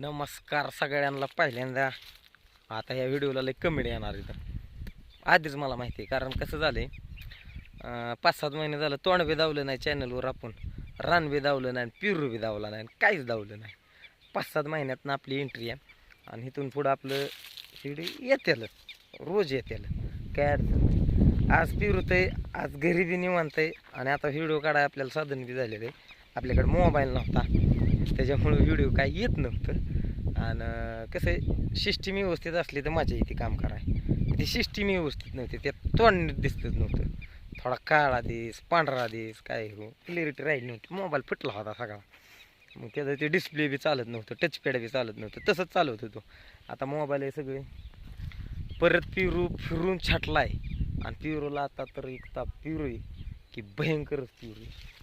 नमस्कार सगळ्यांना पहिल्यांदा. आता ह्या व्हिडिओला लई कमेडी येणार इथं. आधीच मला माहिती आहे कारण कसं झालं आहे पाच सात महिने झालं तोंड बी दावलं नाही चॅनलवर आपण. रान बी दावलं नाही पिरू बी दावला नाही काहीच दावलं नाही. पाच सात महिन्यातनं आपली एंट्री आहे. आणि इथून पुढं आपलं व्हिडिओ येतेल रोज येतेल काय अडचण नाही. आज पिरूत आहे आज घरी बी निवांत आहे. आणि आता व्हिडिओ काढाय आपल्याला साधन बी झालेलं आहे. आपल्याकडे मोबाईल नव्हता. त्याच्यामुळं व्हिडिओ काय येत नव्हतं. आणि कसं आहे सिस्टीम व्यवस्थित असली तर माझ्या इथे काम कराय ती सिस्टीम व्यवस्थित नव्हती त्यात तोंड दिसतच नव्हतं. थोडा काळा दिस पांढरा दिस काय हो क्लिअरिटी राहिली नव्हती. मोबाईल फुटला होता सगळा. मग त्याचं ते डिस्प्ले बी चालत नव्हतं टचपॅड बी चालत नव्हतं तसंच चालवत होतो. आता मोबाईल आहे सगळे परत पिरू फिरून छाटला आहे आणि पिरूला आता तर एक ताप पिरू आहे की भयंकरच पिरू आहे.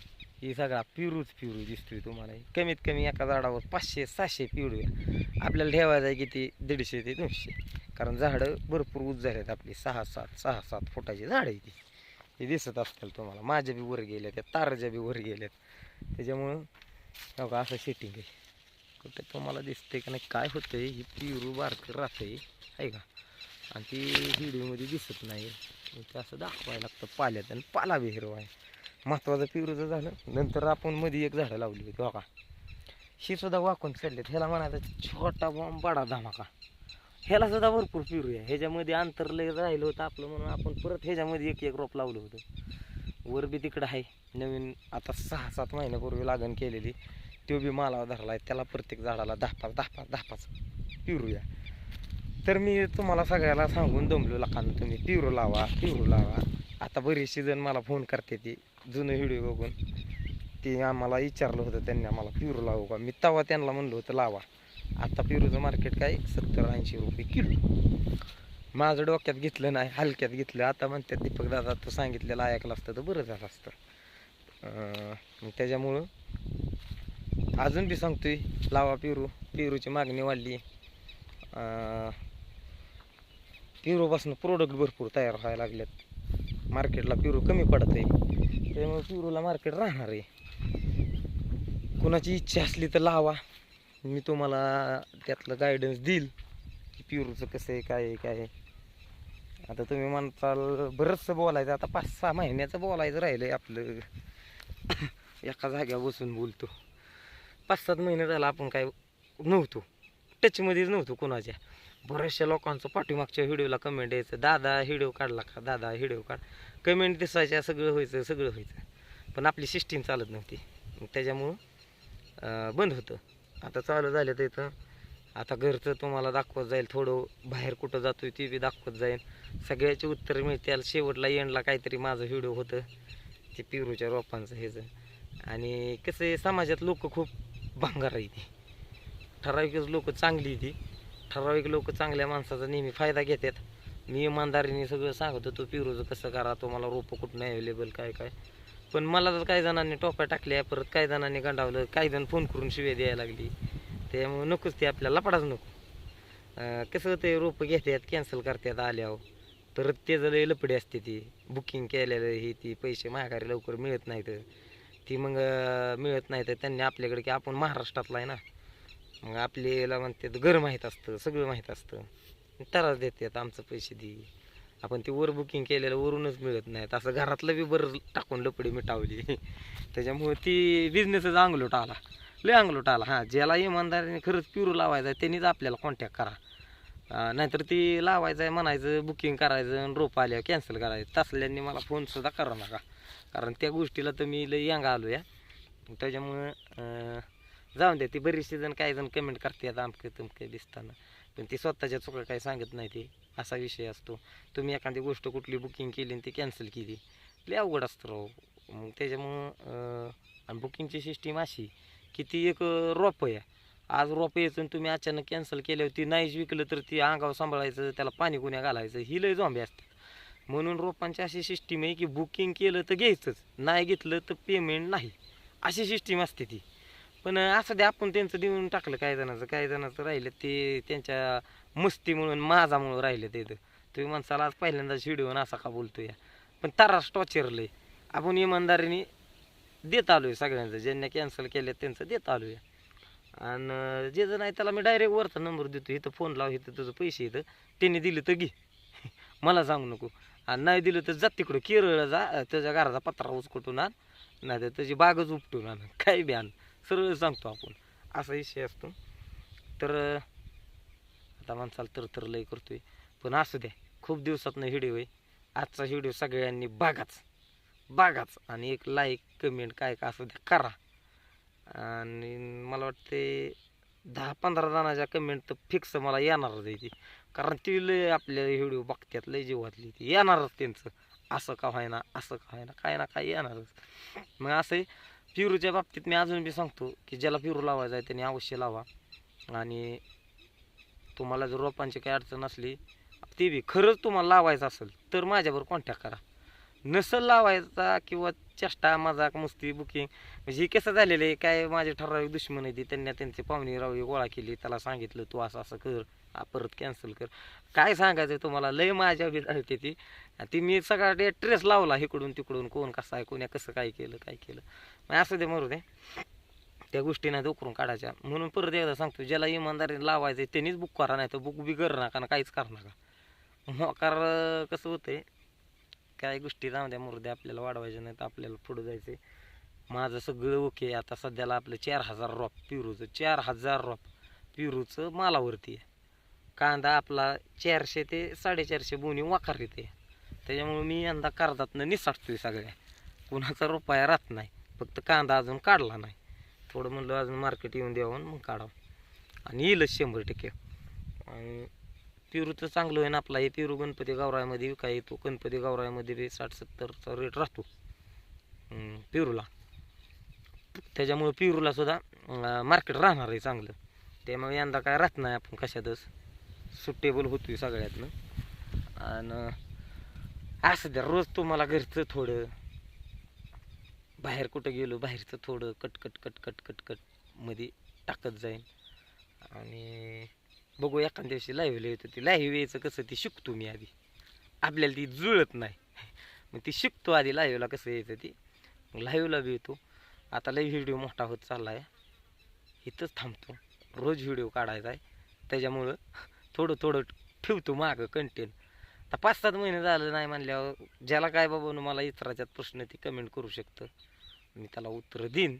ही सगळा पिरूच पिरू दिसतोय तुम्हाला कमीत कमी एका झाडावर पाचशे सहाशे पिरू आपल्याला ठेवायचं आहे किती? दीडशे ते दोनशे. कारण झाडं भरपूर उच झालेत आपली. सहा सात सहा सात फुटाची झाडं आहे ती. हे दिसत असतील तुम्हाला. माझ्या बी वर गेल्या त्या ताराच्या बी वर गेल्यात त्याच्यामुळं हो का असं शेटिंग आहे. कुठे तुम्हाला दिसते का नाही? काय होतं आहे ही पिरू बारकं राहतंय. आहे का? आणि ती व्हिडिओमध्ये दिसत नाही. ते असं दाखवायला लागतं पाल्यात. आणि पाला बी हिरवा आहे. महत्त्वाचं पिरूचं झालं. नंतर आपण मध्ये एक झाडं लावली होती बघा. ही सुद्धा वाकून चाललेत. ह्याला म्हणायचं छोटा बॉम्ब बडा धमाका. ह्याला सुद्धा भरपूर पिरू आहे. ह्याच्यामध्ये अंतर लय राहिलं होतं आपलं म्हणून आपण परत ह्याच्यामध्ये एक एक रोप लावलं होतं. वर बी तिकडं आहे. नवीन आता सहा सात महिन्यापूर्वी लागण केलेली. तो बी मालावा धरला आहे. त्याला प्रत्येक झाडाला दहा पाच दहा पाच दहा पाच पिरूया तर मी तुम्हाला सगळ्याला सांगून दमलो लाखानं तुम्ही. पिरू लावा पिरू लावा. आता बरीचशी जण मला फोन करते ती जुनं व्हिडिओ बघून. ते आम्हाला विचारलं होतं त्यांनी आम्हाला पिरू लावू का? मी तवा त्यांना म्हणलं होतं लावा. आता पिरूचं मार्केट काय? सत्तर ऐंशी रुपये किलो. माझं डोक्यात घेतलं नाही हलक्यात घेतलं. आता म्हणतात दीपक दादा तू सांगितलेलं ऐकलं असतं तर बरं झालं असतं. त्याच्यामुळं अजून बी सांगतोय लावा पिरू. पिरूची मागणी वाढली. पिरूपासून प्रोडक्ट भरपूर तयार व्हायला लागलेत. मार्केटला पिरू कमी पडत आहे त्यामुळे पिरूला मार्केट राहणार आहे. कुणाची इच्छा असली तर लावा. मी तुम्हाला त्यातलं गायडन्स देईल की पिरूचं कसं आहे काय आहे काय आहे. आता तुम्ही म्हणताल बरंचसं बोलायचं. आता पाच सहा महिन्याचं बोलायचं राहिलं आहे आपलं. एका जाग्यावर बसून बोलतो. पाच सात महिने झाला आपण काय नव्हतो. टचमध्येच नव्हतो कोणाच्या. बऱ्याचशा लोकांचं पाठीमागच्या व्हिडिओला कमेंट यायचं दादा व्हिडिओ काढला का? दादा व्हिडिओ काढ. कमेंट दिसायच्या सगळं व्हायचं सगळं व्हायचं. पण आपली सिस्टीम चालत नव्हती. मग त्याच्यामुळं बंद होतं. आता चालू झालं तर इथं. आता घरचं तुम्हाला दाखवत जाईल. थोडं बाहेर कुठं जातोय ते बी दाखवत जाईल. सगळ्याचे उत्तर मिळतील. शेवटला एंडला काहीतरी माझं व्हिडिओ होतं. ते पिरूच्या रोपांचं ह्याचं आणि कसं आहे समाजात लोक खूप भांगार आहे ती. ठराविकच लोक चांगली ती. ठराविक लोक चांगल्या माणसाचा नेहमी फायदा घेतात. मी इमानदारीने सगळं सांगत होतो पिरूचं कसं करा तुम्हाला रोपं कुठं अवेलेबल काय काय. पण मला तर काही जणांनी टोप्या टाकल्या परत काही जणांनी गंडावलं काही जण फोन करून शिव्या द्यायला लागली. त्यामुळे नकोच ते आपल्याला लपडाच नको. कसं ते रोपं घेतात कॅन्सल करतात आल्यावर. परत ते जर लपडी असते ती बुकिंग केलेलं हे ती पैसे माघारी लवकर मिळत नाहीत. ती मग मिळत नाही तर त्यांनी आपल्याकडे की आपण महाराष्ट्रातला आहे ना मग आपल्याला म्हणतात घर माहीत असतं सगळं माहीत असतं. त्रास देतात आमचं पैसे दे. आपण ते वर बुकिंग केलेलं वरूनच मिळत नाहीत. असं घरातलं बी बरं टाकून लपडी मिटावली. त्याच्यामुळे ती बिझनेसच अंगलोट आला. लय अंगलोट आला. हां ज्याला इमानदारीने खरंच प्युरू लावायचा आहे त्यांनीच आपल्याला कॉन्टॅक्ट करा. नाहीतर ती लावायचं आहे म्हणायचं बुकिंग करायचं आणि रोप आल्यावर कॅन्सल करायचं. तसल्यांनी मला फोनसुद्धा करा नका. कारण त्या गोष्टीला तर मी लय यंग आलो या त्याच्यामुळं जाऊन द्या ती बरीचशी जण काही जण कमेंट करतात आमकं तुमकं दिसताना. पण ती स्वतःच्या चुका काही सांगत नाही ते. असा विषय असतो. तुम्ही एखादी गोष्ट कुठली बुकिंग केली आणि ती कॅन्सल केली. लय अवघड असतं राव. मग त्याच्यामुळं आणि बुकिंगची सिस्टीम अशी की ती एक रोप आहे. आज रोप येचून तुम्ही अचानक कॅन्सल केल्यावर ती नाहीच विकलं तर ती अंगावर सांभाळायचं त्याला पाणी कुण्या घालायचं ही लय झोंबे असतात. म्हणून रोपांची अशी सिस्टीम आहे की बुकिंग केलं तर घ्यायचंच. नाही घेतलं तर पेमेंट नाही. अशी सिस्टीम असते ती. पण असं ते आपण त्यांचं देऊन टाकलं काही जणांचं काही जणांचं राहिलं ते त्यांच्या मस्ती म्हणून माझामुळं राहिलं ते तुम्ही माणसाला आज पहिल्यांदाच व्हिडिओ असा का बोलतोय? पण तरास टॉचरलंय. आपण इमानदारीने देत आलोय सगळ्यांचं ज्यांनी कॅन्सल केलं त्यांचं देत आलोय. आणि जे जण आहे त्याला मी डायरेक्ट वरचा नंबर देतो इथं फोन लाव इथं तुझं पैसे येतं त्यांनी दिलं तर घे. मला सांगू नको. आणि नाही दिलं तर जा तिकडं केरळ जा त्याच्या घराचा पत्रा उचकटून आण. नाही तर त्याची बागच उपटून आण. काही बी आण. सरळ सांगतो आपण. असा विषय असतो. तर आता माणसाला तर तर लय करतोय. पण असू द्या खूप दिवसातनं व्हिडिओ आहे. आजचा व्हिडिओ सगळ्यांनी बघाच. बघाच आणि एक लाईक कमेंट काय का असू द्या करा. आणि मला वाटते दहा पंधरा जणांच्या कमेंट तर फिक्स मला येणारच आहे ती. कारण ती लय आपल्या व्हिडिओ बघतात लय जीवातली ती. येणारच त्यांचं. असं का व्हायना असं का व्हायना काय ना काय येणारच. मग असं आहे, पिरूच्या बाबतीत मी अजून बी सांगतो की ज्याला पिरू लावायचा आहे त्यांनी अवश्य लावा. आणि तुम्हाला जर रोपांची काही अडचण असली ते बी खरंच तुम्हाला लावायचं असेल तर माझ्याबरोबर कॉन्टॅक्ट करा. नसल लावायचा किंवा चेष्टा मजाक मस्ती बुकिंग म्हणजे हे कसं झालेलं आहे काय माझे ठराविक दुश्मन आहे त्यांना त्यांनी त्यांचे पाहुणे रावी गोळा केली त्याला सांगितलं तू असं असं कर परत कॅन्सल कर. काय सांगायचं तुम्हाला? लय माझ्या बी होती ती. ती मी सगळा ट्रेस लावला इकडून तिकडून कोण कसं आहे कोण्या कसं काय केलं काय केलं. मग असं दे मरू दे. त्या गोष्टींना उकरून काढायच्या. म्हणून परत एकदा सांगतो ज्याला इमानदारी लावायचं आहे त्यांनीच बुक करा नाही तर बुक बी कर नका ना काहीच कर नका. मोकार कसं होतंय काय गोष्टी राहू द्या मुर्दे आपल्याला वाढवायच्या नाही तर आपल्याला पुढं जायचं माझं सगळं ओके आता सध्याला आपलं चार हजार रॉप पिरूचं चार हजार रॉप पिरूचं मालावरती आहे. कांदा आपला चारशे ते साडेचारशे बोनी वाकार येते त्याच्यामुळे मी यंदा कर्जातनं निसाटतोय सगळ्या. कुणाचा रुपया राहत नाही. फक्त कांदा अजून काढला नाही. थोडं म्हणलं अजून मार्केट येऊन द्यावं मग काढावं. आणि येईलच शंभर टक्के. आणि पेरूचं चांगलं होईन आपला. हे पेरू गणपती गावरायामध्ये विकाय येतो. गणपती गावरायामध्ये बी साठ सत्तरचा रेट राहतो. पिरूला पेरूला. त्याच्यामुळे पिरूला सुद्धा मार्केट राहणार आहे चांगलं. त्यामुळे यंदा काय राहत नाही आपण कशातच. सुटेबल होतोय सगळ्यातनं. आणि असं द्या. रोज तुम्हाला घरचं थोडं. बाहेर कुठं गेलो बाहेरचं थोडं cut cut cut cut cut कटमध्ये टाकत जाईन. आणि बघू एखाद्या दिवशी लाईव्हला येतो. ती लाईव्ह यायचं कसं ती शिकतो मी आधी. आपल्याला ती जुळत नाही. मग ती शिकतो आधी लाईव्हला कसं यायचं ती. मग लाईव्हला बी येतो. आता लई व्हिडिओ मोठा होत चालला आहे इथंच थांबतो. रोज व्हिडिओ काढायचा आहे. त्याच्यामुळं थोडं थोडं ठेवतो मागं कंटेंट आता पाच सात महिने झालं नाही म्हणल्यावर ज्याला काय बाबा मला इतराच्यात प्रश्न ती कमेंट करू शकतं. मी त्याला उत्तर देईन.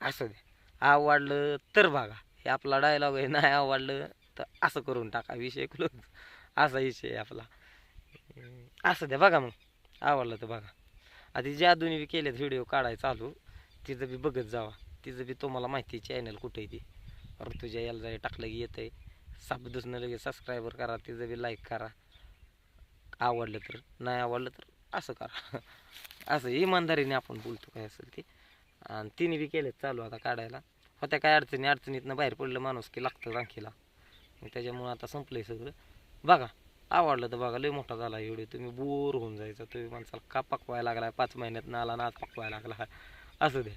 असं दे. आवडलं तर बघा. हे आपला डायलॉग आहे नाही आवडलं तर असं करून टाका. विषय क्लोज असा विषय आहे आपला. असं द्या बघा मग. आवडलं तर बघा. आधी ज्या दोन्ही बी केल्यात व्हिडिओ काढाय चालू तिचं बी बघत जावा. तिचं बी तुम्हाला माहिती चॅनल कुठे आहे ती. तुझ्या याला जाय टाकलं की येतंय. दुसणं लगेच सबस्क्रायबर करा तिचं बी लाईक करा. आवडलं तर नाही आवडलं तर असं करा. असं इमानदारीने आपण बोलतो काय असेल ते. आणि तिने बी केलेत चालू आता काढायला. होत्या काय अडचणी अडचणीतनं बाहेर पडलं माणूस की लागतं रांखीला त्याच्यामुळं आता संपलंय सगळं. बघा आवडलं तर बघा लय मोठा झाला एवढे. तुम्ही बोर होऊन जायचा तुम्ही माणसाला का पकवायला लागला पाच महिन्यात आला नाच पकवायला लागला. असं दे.